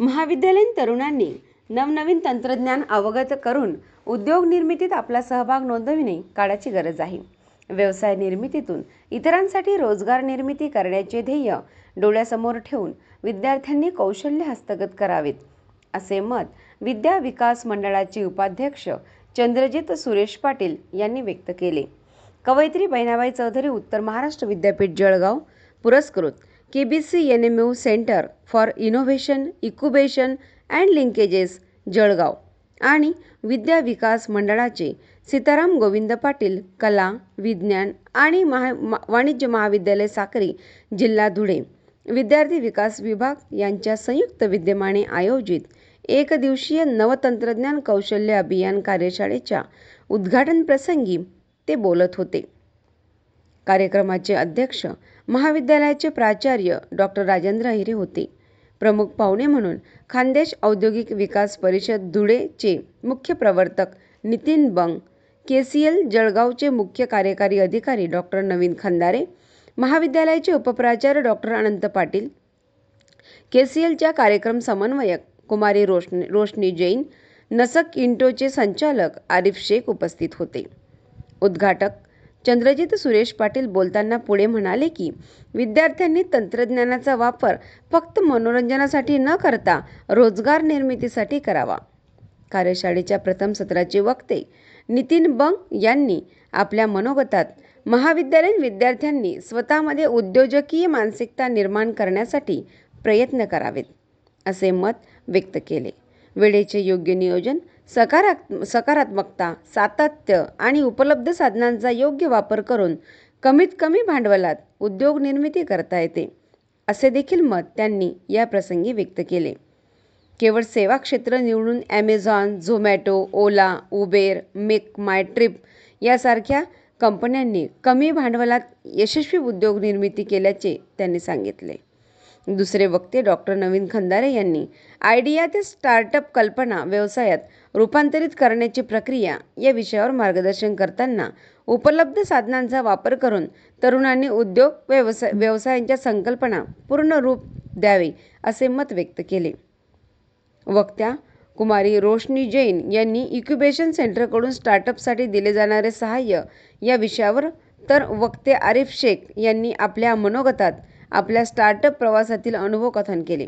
महाविद्यालयीन तरुणांनी नवनवीन तंत्रज्ञान अवगत करून उद्योग निर्मितीत आपला सहभाग नोंदविणे काळाची गरज आहे. व्यवसाय निर्मितीतून इतरांसाठी रोजगार निर्मिती करण्याचे ध्येय डोळ्यासमोर ठेवून विद्यार्थ्यांनी कौशल्य हस्तगत करावेत असे मत विद्या विकास मंडळाचे उपाध्यक्ष चंद्रजित सुरेश पाटील यांनी व्यक्त केले. कवयित्री बहिणाबाई चौधरी उत्तर महाराष्ट्र विद्यापीठ जळगाव. पुरस्कृत K B C N M U centre for innovation incubation and linkages Jalgaon आणि विद्या विकास मंडळाचे सीताराम गोविंद पाटील कला विज्ञान आणि महा मा- वाणिज्य महाविद्यालय साक्री जिल्हा धुळे. विद्यार्थी विकास विभाग यांच्या संयुक्त विद्यमाने आयोजित एक दिवसीय नवतंत्रज्ञान कौशल्य अभियान कार्यशाळेच्या उद्घाटन प्रसंगी ते बोलत होते. कार्यक्रमाचे अध्यक्ष महाविद्यालयाचे प्राचार्य डॉक्टर राजेंद्र अहिरे होते. प्रमुख पाहुणे म्हणून खानदेश औद्योगिक विकास परिषद धुळेचे मुख्य प्रवर्तक Nitin Bang K C L जळगावचे मुख्य कार्यकारी अधिकारी डॉक्टर नवीन खंदारे महाविद्यालयाचे उपप्राचार्य doctor Anant Patil K C एलच्या कार्यक्रम समन्वयक कुमारी रोशनी रोशनी जैन नसक इंटोचे संचालक आरिफ शेख उपस्थित होते. उद्घाटक चंद्रजित सुरेश पाटील बोलताना पुढे म्हणाले की विद्यार्थ्यांनी तंत्रज्ञानाचा वापर फक्त मनोरंजनासाठी न करता रोजगार निर्मितीसाठी करावा. कार्यशाळेच्या प्रथम सत्राचे वक्ते नितीन बंग यांनी आपल्या मनोगतात महाविद्यालयीन विद्यार्थ्यांनी स्वतःमध्ये उद्योजकीय मानसिकता निर्माण करण्यासाठी प्रयत्न करावेत असे मत व्यक्त केले. वेळेचे योग्य नियोजन सकारात् सकारात्मकता सातत्य आणि उपलब्ध साधनांचा योग्य वापर करून कमीत कमी भांडवलात उद्योग निर्मिती करता येते असे देखील मत त्यांनी या प्रसंगी व्यक्त केले. केवळ सेवा क्षेत्र निवडून Amazon Zomato Ola Uber make my trip यासारख्या कंपन्यांनी कमी भांडवलात यशस्वी उद्योग निर्मिती केल्याचे त्यांनी सांगितले. दुसरे वक्ते डॉक्टर नवीन खंदारे यांनी आयडिया ते स्टार्टअप कल्पना व्यवसायात रूपांतरित करण्याची प्रक्रिया या विषयावर मार्गदर्शन करताना उपलब्ध साधनांचा वापर करून तरुणांनी उद्योग व्यवसाय व्यवसायांच्या संकल्पना पूर्ण रूप द्यावे असे मत व्यक्त केले. वक्त्या कुमारी रोशनी जैन यांनी इक्युबेशन सेंटरकडून स्टार्टअपसाठी दिले जाणारे सहाय्य या विषयावर तर वक्ते आरिफ शेख यांनी आपल्या मनोगतात आपल्या स्टार्टअप प्रवासातील अनुभव कथन केले.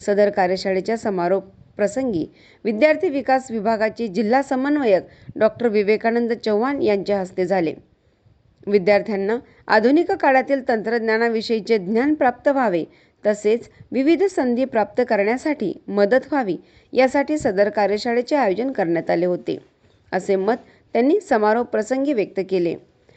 सदर कार्यशाळेच्या समारोप प्रसंगी विद्यार्थी विकास विभागाचे जिल्हा समन्वयक डॉक्टर विवेकानंद चव्हाण यांच्या हस्ते झाले. विद्यार्थ्यांना आधुनिक काळातील तंत्रज्ञानाविषयीचे ज्ञान प्राप्त व्हावे तसेच विविध संधी प्राप्त करण्यासाठी मदत व्हावी यासाठी सदर कार्यशाळेचे आयोजन करण्यात आले होते असे मत त्यांनी समारोप प्रसंगी व्यक्त केले.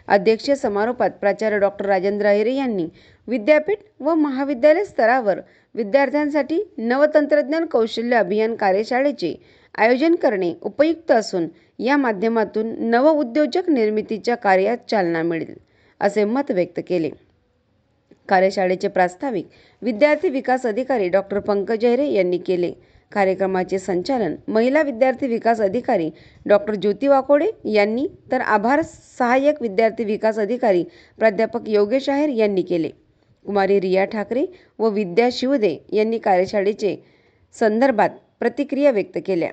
अध्यक्षीय समारोपात प्राचार्य डॉक्टर राजेंद्र अहिरे यांनी विद्यापीठ व महाविद्यालय स्तरावर विद्यार्थ्यांसाठी नवतंत्रज्ञान कौशल्य अभियान कार्यशाळेचे आयोजन करणे उपयुक्त असून या माध्यमातून नवउद्योजक निर्मितीच्या कार्यात चालना मिळेल असे मत व्यक्त केले. कार्यशाळेचे प्रास्ताविक विद्यार्थी विकास अधिकारी डॉक्टर पंकज अहिरे यांनी केले. कार्यक्रमाचे संचालन महिला विद्यार्थी विकास अधिकारी डॉक्टर ज्योती वाकोडे यांनी तर आभार सहाय्यक विद्यार्थी विकास अधिकारी प्राध्यापक योगेश आहेर यांनी केले. कुमारी रिया ठाकरे व विद्या शिवदे यांनी कार्यशाळेचे संदर्भात प्रतिक्रिया व्यक्त केल्या.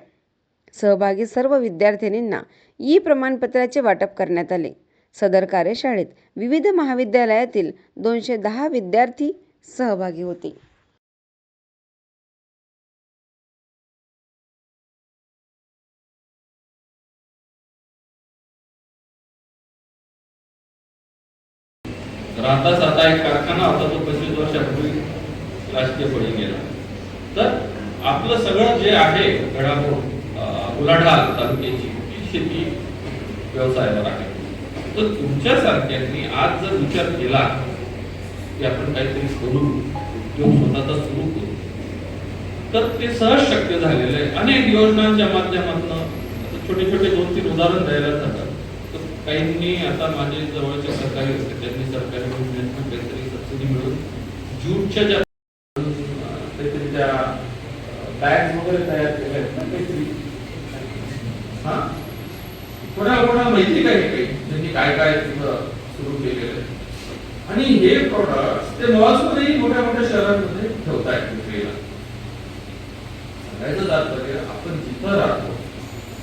सहभागी सर्व विद्यार्थिनींना ई प्रमाणपत्राचे वाटप करण्यात आले. सदर कार्यशाळेत विविध महाविद्यालयातील दोनशे दहा विद्यार्थी सहभागी होते. कारखाना तो पंचवीस वर्षापूर्वी राजकीय पडी गेला. तर आपलं सगळं जे आहे घडामोड अं, उलाढाल तालुक्याची ती शेती व्यवसायावर आहे. तर तुमच्यासारख्यांनी आज जर विचार केला की आपण काहीतरी करू उद्योग स्वतःचा सुरू करू तर ते सहज शक्य झालेलं आहे. अनेक योजनांच्या माध्यमातून छोटे छोटे दोन तीन उदाहरण द्यायला जातात. तर काहींनी आता माझे जवळचे सरकारी त्यांनी सरकारी योजनेतून मिळून ज्यूटच्या ज्या काहीतरी त्या बॅग वगैरे तयार केल्या आहेत ना काहीतरी. हा? कोणाला कोणाला माहिती काय काही? त्यांनी काय काय तिथं सुरू केलेलं आहे? आणि हे प्रॉडक्ट ते मॉल्समध्येही मोठ्या मोठ्या शहरांमध्ये ठेवतायत विक्रीला. सांगायचं तात्पर्य आपण जिथं राहतो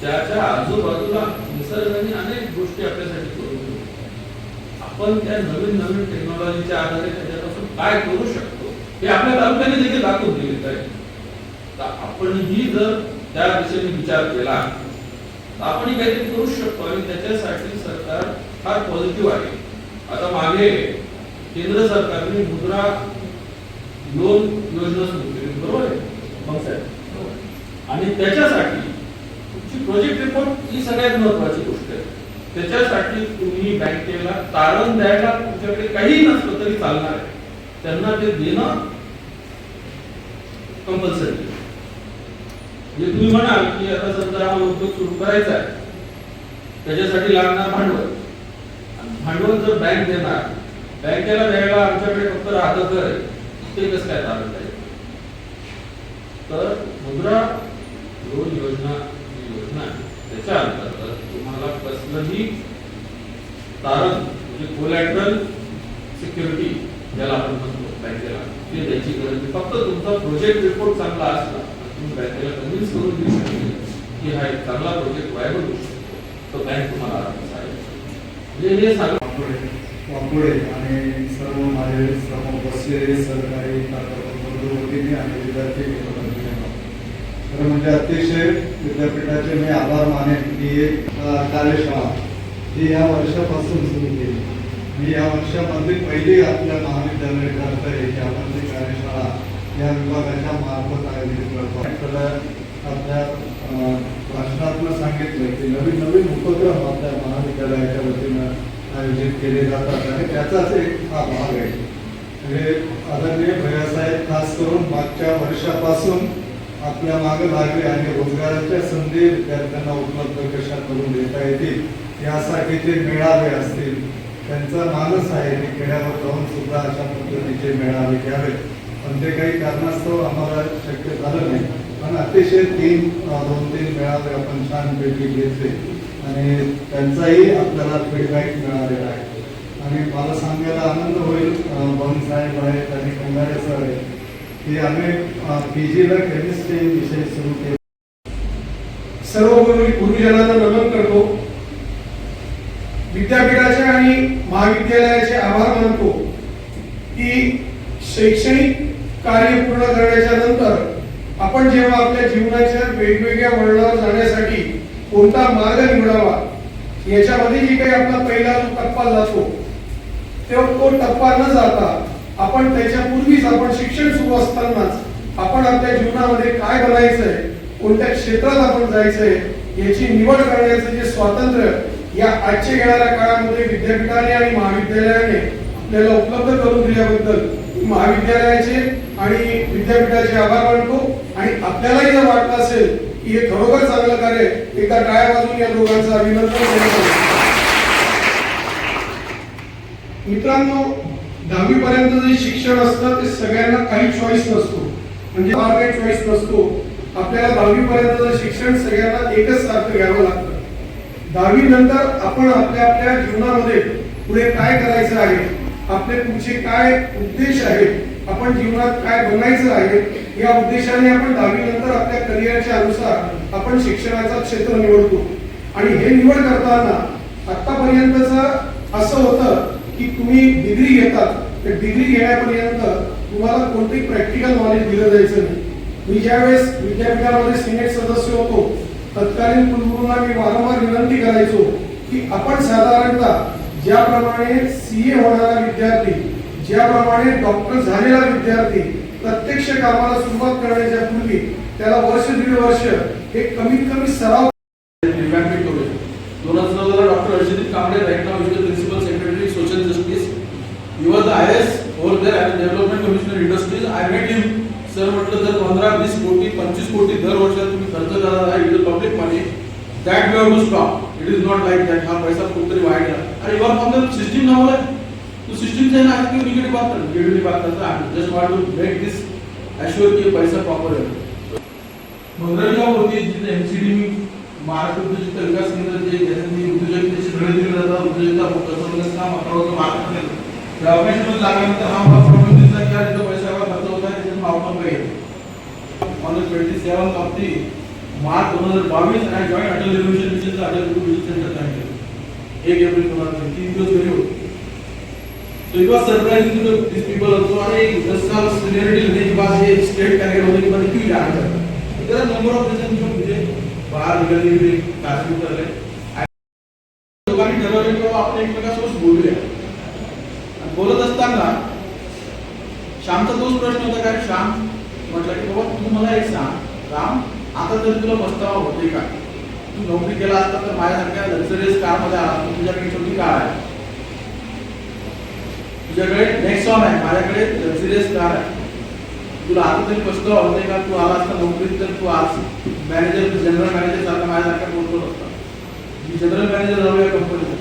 त्याच्या आजूबाजूला निसर्गाने अनेक गोष्टी आपल्यासाठी आपण त्या नवीन नवीन टेक्नॉलॉजीच्या आधारे त्याच्यापासून काय करू शकतो हे आपल्या तालुक्याने देखील दाखवून दिले आहे. तर आपणही जर त्या दिशेने विचार केला तर आपणही काहीतरी करू शकतो आणि त्याच्यासाठी सरकार फार पॉझिटिव्ह आहे. आता मागे केंद्र सरकारने मुद्रा लोन योजना सुरू केली बरोबर आहे? मग साहेब. आणि त्याच्यासाठी तुमची प्रोजेक्ट रिपोर्ट ही सगळ्यात महत्वाची गोष्ट त्याच्यासाठी तुम्ही बँकेला तारण द्यायला तुमच्याकडे काही नसलं तरी चालणार आहे. त्यांना ते देणं कंपल्सरी म्हणजे तुम्ही म्हणाल की आता समजा हा उद्योग सुरू करायचा आहे त्याच्यासाठी लागणार भांडवल. भांडवल जर बँक देणार बँकेला द्यायला आमच्याकडे फक्त राहतं घर आहे ते कसं काय तारण द्यायचं तर मुद्रा लोन योजना योजना आहे. त्याच्या अंतर्गत तुम्हाला तारण म्हणजे कोलॅटरल सिक्युरिटी ज्याला आपण म्हणतो बँकेला ते द्यायची गरज नाही. फक्त तुमचा प्रोजेक्ट रिपोर्ट चांगला असला तुम्ही बँकेला कन्व्हिन्स करून देऊ शकते की हा एक चांगला प्रोजेक्ट व्हायबल होऊ शकतो. तो बँक तुम्हाला म्हणजे हे सांगा वाकोडे आणि सर्व माझे सर्व बसलेले सहकारी वतीने आणि विद्यार्थी तर म्हणजे अतिशय विद्यापीठाचे मी आभार मानेन की एक कार्यशाळा ही या वर्षापासून सुरू केली. मी या वर्षामध्ये पहिली आपल्या महाविद्यालय करता आहे की आपण कार्यशाळा या विभागाच्या मार्फत आयोजित करतो. आपल्या अ, सांगितलं की नवीन नवीन उपक्रम आपल्या महाविद्यालयाच्या वतीनं आयोजित केले जातात आणि त्याचाच एक हा भाग आहे. म्हणजे आदरणीय भैयासाहेब खास करून मागच्या वर्षापासून आपल्या मागे लागले आणि रोजगाराच्या संधी विद्यार्थ्यांना उपलब्ध कशा करून देता येतील यासाठी जे मेळावे असतील त्यांचा मानस आहे की खेड्यावर जाऊन सुद्धा अशा पद्धतीचे मेळावे घ्यावे पण ते काही कारणास्तव आम्हाला शक्य झालं नाही. पण अतिशय तीन दोन तीन मेळावे आपण छानपैकी घेतले आणि त्यांचाही आपल्याला फीडबॅक मिळालेला आहे. आणि मला सांगायला आनंद होईल बन साहेब आहेत आणि कंगारे सर आहेत. की आम्ही पी जीला केमिस्ट्री विषय सुरू केला. सर्व गुरु गुरुजनांना नमन करतो. विद्यापीठाचे आणि महाविद्यालयाचे आभार मानतो की शैक्षणिक कार्य पूर्ण करण्याच्या नंतर आपण जेव्हा आपल्या जीवनाच्या वेगवेगळ्या वळणावर जाण्यासाठी कोणता मार्ग निवडावा याच्यामध्ये जी काही आपला पहिला जो टप्पा जातो तेव्हा तो टप्पा न जाता आपण त्याच्यापूर्वीच आपण शिक्षण सुरू असतानाच आपण आपल्या जीवनामध्ये काय बनायचंय कोणत्या क्षेत्रात आपण जायचंय याची निवड करण्याचं जे स्वातंत्र्य या आजच्या येणाऱ्या काळामध्ये विद्यापीठाने आणि महाविद्यालयाने आपल्याला उपलब्ध करून दिल्याबद्दल महाविद्यालयाचे आणि विद्यापीठाचे आभार मानतो. आणि आपल्यालाही जर वाटलं असेल की हे खरोखर चांगलं कार्य आहे, एकदा टाळ्या वाजून या दोघांचं अभिनंदन मित्रांनो दहावी पर्यंत जे शिक्षण असतं ते सगळ्यांना काही चॉईस नसतो. म्हणजे फार काही चॉईस नसतो. आपल्याला दहावीपर्यंतचं शिक्षण सगळ्यांना एकच सारखं घ्यावं लागतं. दहावी नंतर आपण आपल्या आपल्या जीवनामध्ये पुढे काय करायचं आहे आपले पुढचे काय उद्देश आहेत आपण जीवनात काय बनायचं आहे या उद्देशाने आपण दहावी नंतर आपल्या करिअरच्या अनुसार आपण शिक्षणाचा क्षेत्र निवडतो. आणि हे निवड करताना आतापर्यंतच असं होतं की तुम्ही डिग्री घेतात. तर डिग्री घेण्यापर्यंत तुम्हाला कोणतेही प्रॅक्टिकल नॉलेज दिलं जायचं नाही. मी ज्यावेळेस विद्यापीठामध्ये सिनेट सदस्य होतो तत्कालीन कुलगुरूंना मी वारंवार विनंती करायचो की आपण साधारणतः ज्याप्रमाणे सी ए होणारा विद्यार्थी ज्याप्रमाणे डॉक्टर झालेला विद्यार्थी प्रत्यक्ष कामाला सुरुवात करण्याच्या पूर्वी त्याला वर्ष दीड वर्ष हे कमीत कमी सराव दोन हजार doctor Harshdeep Kamble right now you are the I S over there as development commissioner industries I met him sir म्हटलं जर पंधरा वीस कोटी पंचवीस कोटी दर वर्षात तुम्ही खर्च करणार आहे it is public money that we have to stop it is not like that हा पैसा कुठतरी वाया गेला अरे वर्क ऑन द सिस्टीम नाव आहे तो सिस्टीम से ना की निगेटिव बात कर। निगेटिव बात करता। है just want to make this assure की पैसा प्रॉपर है। मंगळ होती जिथे एमसीडी मी महाराष्ट्र उद्योजक विकास केंद्र जे ज्याचं उद्योजक उद्योजकतेचे सगळे दिले जातात उद्योजकता कसं काम अकरा मार्केट केलं लागल्यानंतर हा मला प्रॉब्लेम दिसला की यार इथं पैसा एवढा खर्च होत आहे आउटकम काही on the twenty seven of the March दोन हजार बावीस आणि जॉईंट अटल रिव्होल्युशन मिशनचं अटल रिव्होल्युशन सेंटर जॉईन केलं. एक एप्रिल दोन हजार तीन दिवस घरी होते. So it was surprising to these people also. अरे दस साल सीनियरिटी लेने के बाद ये स्टेट कैंडिडेट होने के बाद क्यों जाना चाहता है नंबर ऑफ रीजन जो मुझे बाहर निकलने के लिए रहे ठरवलं की बाबा आपण एकमेकांसोबत बोलूया आणि बोलत असताना श्यामचा तोच प्रश्न होता कारण श्याम म्हटलं की बाबा तू मला एक सांग. राम आता तरी तुला पस्तावा होते का? तू नोकरी केला असता तर माझ्यासारख्या लक्झरियस कारमध्ये आला तू तुझ्याकडे छोटी कार आहे. तुझ्याकडे नेक्सॉन आहे. माझ्याकडे लक्झरियस कार आहे. तुला आता तरी पस्तावा होते का? तू आला असता नोकरीत तर तू आज मॅनेजर जनरल मॅनेजर सारखा माझ्यासारखा बोलतो असता. मी जनरल मॅनेजर झालो या कंपनीचा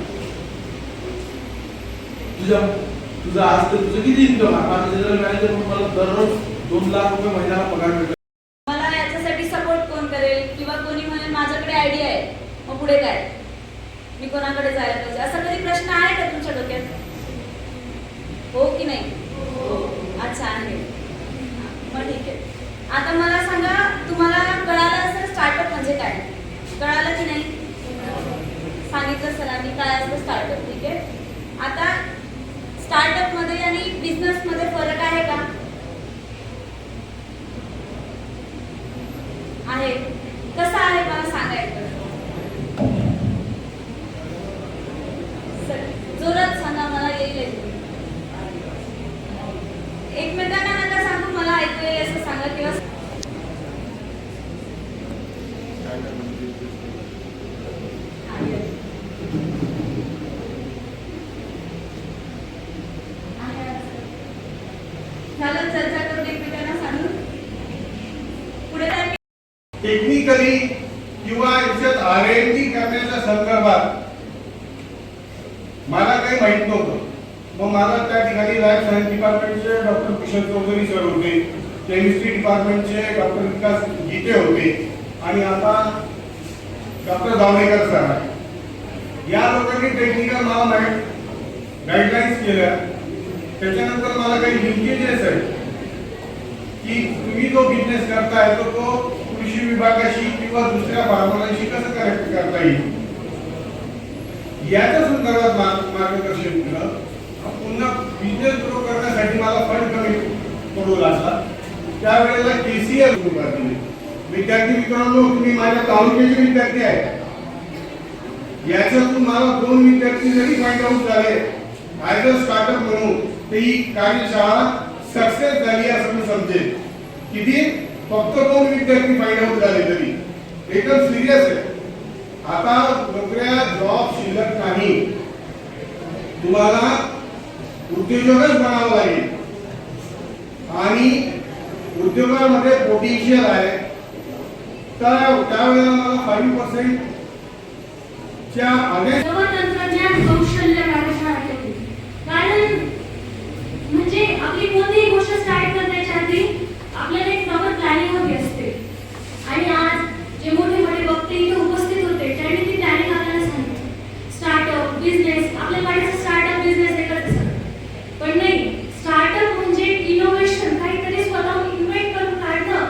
तुझ्या तुझं आज तर तुझं किती इन्कम आहे? माझं जनरल मॅनेजर मला दररोज दोन लाख रुपये महिन्याला पगार मिळतो मला याच्यासाठी सपोर्ट कोण करेल किंवा कोणी म्हणेल माझ्याकडे आयडिया आहे मग पुढे काय मी कोणाकडे जायला पाहिजे असा कधी प्रश्न आहे का तुमच्या डोक्यात हो की नाही अच्छा आहे मग ठीक आहे आता मला सांगा तुम्हाला कळालं असेल स्टार्टअप म्हणजे काय कळालं की नाही सांगितलं सरांनी काय असतं स्टार्टअप ठीक आहे आता स्टार्टअपमध्ये आणि बिझनेस मध्ये फरक आहे का आहे कसं आहे मला सांगायचं सर, जोरात सांगा मला येईल ऐकू. एकमेकांना नका सांगू मला ऐकू येईल असं सांगा किंवा आहे असं. झालं चर्चा करून एकमेकांना सांगू पुढे काय टेक्निकली किंवा याच्यात आर एन डी करण्याच्या संदर्भात मला काही माहीत नव्हतं. मग मला त्या ठिकाणी लाईफ सायन्स डिपार्टमेंटचे डॉक्टर किशोर चौधरी सर होते केमिस्ट्री डिपार्टमेंटचे डॉक्टर विकास गीते होते आणि आता डॉक्टर जावडेकर सर आहे या लोकांनी टेक्निकल मला माहीत गाईडलाईन्स केल्या. त्याच्यानंतर मला काही लिंकेजेस आहेत. की तुम्ही जो बिझनेस करताय तर तो कृषी विभागाशी किंवा दुसऱ्या फार्मरांशी कसं कनेक्ट करता येईल? याच्या संदर्भात मार्गदर्शन केलं. पुन्हा बिझनेस ग्रो करण्यासाठी मला फंड कमी पडू लागला. त्यावेळेला केसीएल सुरुवात केली विद्यार्थी मित्रांनो तुम्ही माझ्या तालुक्याचे विद्यार्थी आहे याच्यातून मला दोन विद्यार्थी जरी फाइंड आउट झाले ऍज अ स्टार्टअप म्हणून तर ही कार्यशाळा सक्सेस झाली असं मी समजेल किती? फक्त दोन विद्यार्थी फाईन आउट झाले तरी. एकदम सिरियस आहे. आता नोकऱ्या जॉब शिल्लक नाही. तुम्हाला उद्योजकच बनावं लागेल. आणि उद्योगामध्ये पोटेन्शियल आहे. तर त्यावेळेला मला फाईव्ह पर्सेंट च्या अनेक कौशल्य कार्यशाळा ठेवली कारण म्हणजे आपली कोणतीही गोष्ट स्टार्ट करण्याच्या आधी आपल्याला एक प्रॉपर प्लॅनिंग हवी असते आणि आज जे मोठे मोठे वक्ते इथे उपस्थित होते त्यांनी ती प्लॅनिंग आपल्याला सांगितली स्टार्टअप बिझनेस आपल्याला वाटायचं स्टार्टअप बिझनेस एकच आहे. पण नाही स्टार्टअप म्हणजे इनोव्हेशन काहीतरी स्वतःहून इन्व्हेंट करून काढणं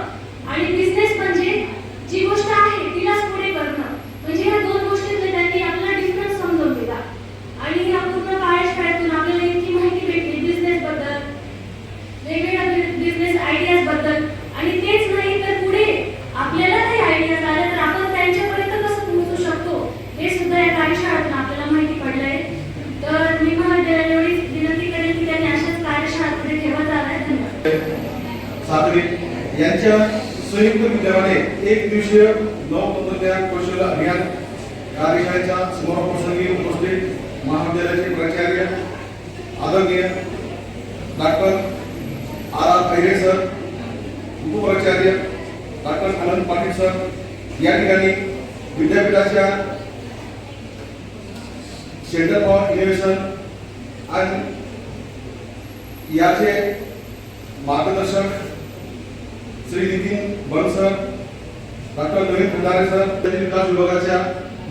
आणि बिझनेस म्हणजे जी गोष्ट आहे तिलाच पुढे करणं म्हणजे ह्या दोन गोष्टींमध्ये त्यांनी आपल्याला डिफरन्स समजून दिला आणि या पूर्ण कार्यशाळेतून आपल्याला इतकी माहिती भेटली बिझनेस बद्दल वेगवेगळ्या बिझनेस आयडियाजबद्दल आणि तेच नाही तर पुढे आपल्याला काही आयडियाज आल्या तर आपण त्यांच्यापर्यंत कसं पोहोचू शकतो हे सुद्धा या कार्यशाळेतून आपल्याला माहिती पडलंय तर मी महाविद्यालयाला एवढीच विनंती करेन की त्यांनी अशाच कार्यशाळा पुढे ठेवत आलाय धन्यवाद सातवे यांच्या संयुक्त विद्यमाने एक नव तंत्रज्ञान कौशल्य अभियान कार्यशाळेच्या समारोपाप्रसंगी उपस्थित महाविद्यालयाचे प्राचार्य आदरणीय doctor R R Khaire sir उपप्राचार्य doctor Anand Patil sir या ठिकाणी विद्यापीठाच्या सेंटर फॉर इनोव्हेशन आणि याचे मार्गदर्शक Shri Nitin Ban sir doctor Navin Phulare sir त्यांनी विकास विभागाच्या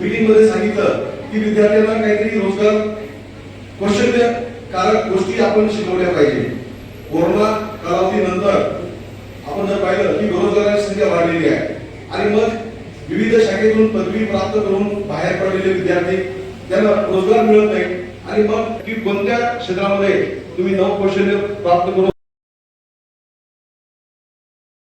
मीटिंगमध्ये सांगितलं की विद्यार्थ्यांना काहीतरी रोजगार कौशल्य कारक गोष्टी आपण शिकवल्या पाहिजे. कोरोना कालावधीनंतर आपण जर पाहिलं की बेरोजगारांची संख्या वाढलेली आहे. आणि मग विविध शाखेतून पदवी प्राप्त करून बाहेर पडलेले विद्यार्थी त्यांना रोजगार मिळत नाही. आणि मग की कोणत्या क्षेत्रामध्ये तुम्ही नव कौशल्य प्राप्त करून